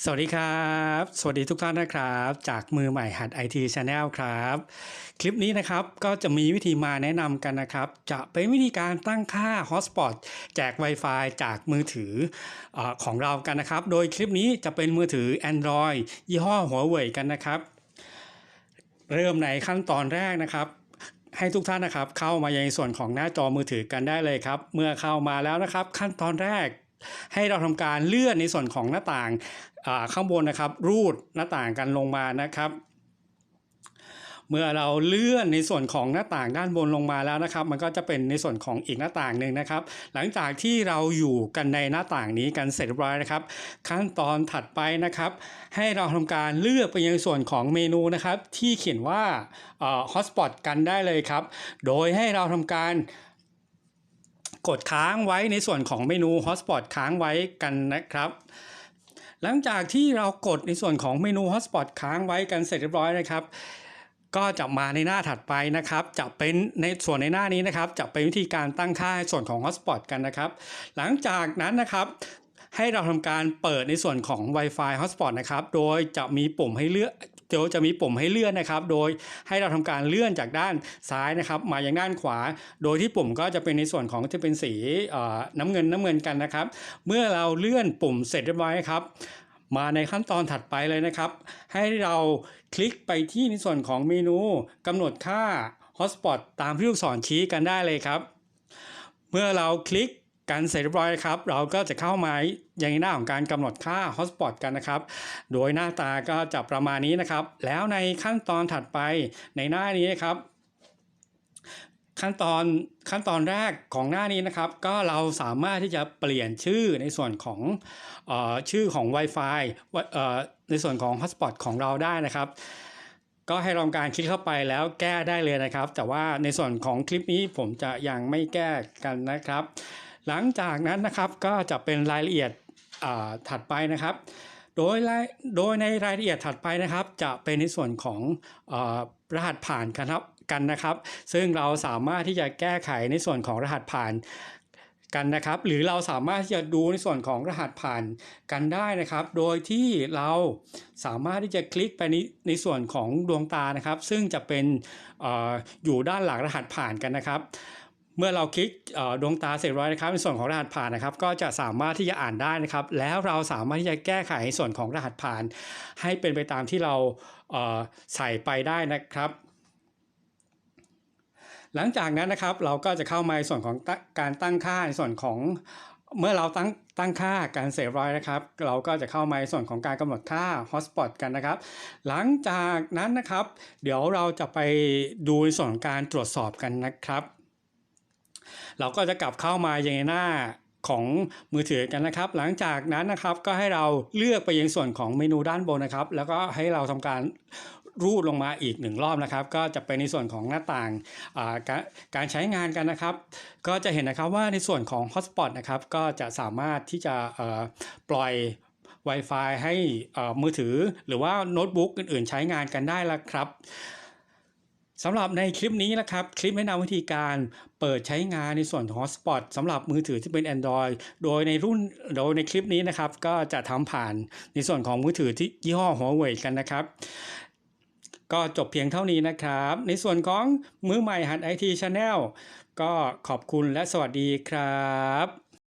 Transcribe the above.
สวัสดีครับ สวัสดีทุกท่านนะครับ จากมือใหม่หัด IT Channel ครับ คลิปนี้นะครับก็จะมีวิธีมาแนะนำกันนะครับ จะเป็นวิธีการตั้งค่า Hotspot แจก Wi-Fi จากมือถือออของเรากันนะครับ โดยคลิปนี้จะเป็นมือถือ Android ยี่ห้อหัวเว่ยกันนะครับ เริ่มในขั้นตอนแรกนะครับให้ทุกท่านนะครับเข้ามาในส่วนของหน้าจอมือถือกันได้เลยครับ เมื่อเข้ามาแล้วนะครับ ขั้นตอนแรก ให้เราทำการเลื่อนในส่วนของหน้าต่างข้างบนนะครับ รูดหน้าต่างกันลงมานะครับเมื่อเราเลื่อนในส่วนของหน้าต่างด้านบนลงมาแล้วนะครับ มันก็จะเป็นในส่วนของอีกหน้าต่างหนึ่งนะครับ หลังจากที่เราอยู่กันในหน้าต่างนี้กันเสร็จเรียบร้อยนะครับ ขั้นตอนถัดไปนะครับ ให้เราทำการเลือกไปยังส่วนของเมนูนะครับ ที่เขียนว่าเอ่อดกันได้เลยครับ โดยให้เราทำการ กดค้างไว้ในส่วนของเมนู hotspot ค้างไว้กันนะครับ หลังจากที่เรากดในส่วนของเมนู hotspot ค้างไว้กันเสร็จเรียบร้อยนะครับก็จะมาในหน้าถัดไปนะครับ จะเป็นในส่วนในหน้านี้นะครับ จะเป็นวิธีการตั้งค่าส่วนของ hotspot กันนะครับ หลังจากนั้นนะครับ ให้เราทำการเปิดในส่วนของ Wi-Fi hotspot นะครับ โดยจะมีปุ่มให้เลือก โดยวจะมีปุ่มให้เลื่อนนะครับ โดยให้เราทำการเลื่อนจากด้านซ้ายนะครับ มายังด้านขวา โดยที่ปุ่มก็จะเป็นในส่วนของที่เป็นสีน้ำเงินน้ำเงินกันนะครับ เมื่อเราเลื่อนปุ่มเสร็จเรียบร้อยครับมาในขั้นตอนถัดไปเลยนะครับ ให้เราคลิกไปที่ในส่วนของเมนูกำหนดค่า hotspot ตามที่ลูกศรชี้กันได้เลยครับ เมื่อเราคลิก กันเสร็จเรียบร้อยครับ เราก็จะเข้ามายังหน้าของการกำหนดค่า hotspot กันนะครับ โดยหน้าตาก็จะประมาณนี้นะครับ แล้วในขั้นตอนถัดไปในหน้านี้นะครับ ขั้นตอนขั้นตอนแรกของหน้านี้นะครับ ก็เราสามารถที่จะเปลี่ยนชื่อในส่วนของออชื่อของ Wi-Fi ว่าเอ่อในส่วนของ hotspot ของเราได้นะครับก็ให้ลองการคลิกเข้าไปแล้วแก้ได้เลยนะครับ แต่ว่าในส่วนของคลิปนี้ผมจะยังไม่แก้กันนะครับ หลังจากนั้นนะครับก็จะเป็นรายละเอียดถัดไปนะครับ โดยโดยในรายละเอียดถัดไปนะครับ จะเป็นในส่วนของอรหัสผ่านกันครับกันนะครับ ซึ่งเราสามารถที่จะแก้ไขในส่วนของรหัสผ่านกันนะครับ หรือเราสามารถที่จะดูในส่วนของรหัสผ่านกันได้นะครับ โดยที่เราสามารถที่จะคลิกไปในในส่วนของดวงตานะครับ ซึ่งจะเป็นอออยู่ด้านหลังรหัสผ่านกันนะครับ เมื่อเราคลิกดวงตาเสร็จเรียบร้อยนะครับในส่วนของรหัสผ่านนะครับ ก็จะสามารถที่จะอ่านได้นะครับ แล้วเราสามารถที่จะแก้ไขส่วนของรหัสผ่าน ให้เป็นไปตามที่เราเใส่ไปได้นะครับ หลังจากนั้นนะครับเราก็จะเข้ามาในส่วนของการตั้งค่าในส่วนของเมื่อเราตั้งตั้งค่าการเสร็จร้อยนะครับ เราก็จะเข้ามาในส่วนของการกำหนดค่า hotspot กันนะครับ หลังจากนั้นนะครับ เดี๋ยวเราจะไปดูในส่วนการตรวจสอบกันนะครับ เราก็จะกลับเข้ามายังหน้าของมือถือกันนะครับ หลังจากนั้นนะครับก็ให้เราเลือกไปยังส่วนของเมนูด้านบนนะครับ แล้วก็ให้เราทำการรูดลงมาอีกหนึ่งรอบนะครับ ก็จะเป็นในส่วนของหน้าต่างาการการใช้งานกันนะครับ ก็จะเห็นนะครับว่าในส่วนของ hotspot นะครับก็จะสามารถที่จะปล่อย Wi-Fi ให้มือถือหรือว่าโน้ตบุ๊กอื่นๆ ใช้งานกันได้แล้วครับ สำหรับในคลิปนี้นะครับ คลิปแนะนำวิธีการเปิดใช้งานในส่วนของ Hotspot สำหรับมือถือที่เป็น Android โดยในรุ่นโดยในคลิปนี้นะครับ ก็จะทำผ่านในส่วนของมือถือที่ยี่ห้อ Huawei กันนะครับ ก็จบเพียงเท่านี้นะครับ ในส่วนของมือใหม่หัด IT Channel ก็ขอบคุณและสวัสดีครับ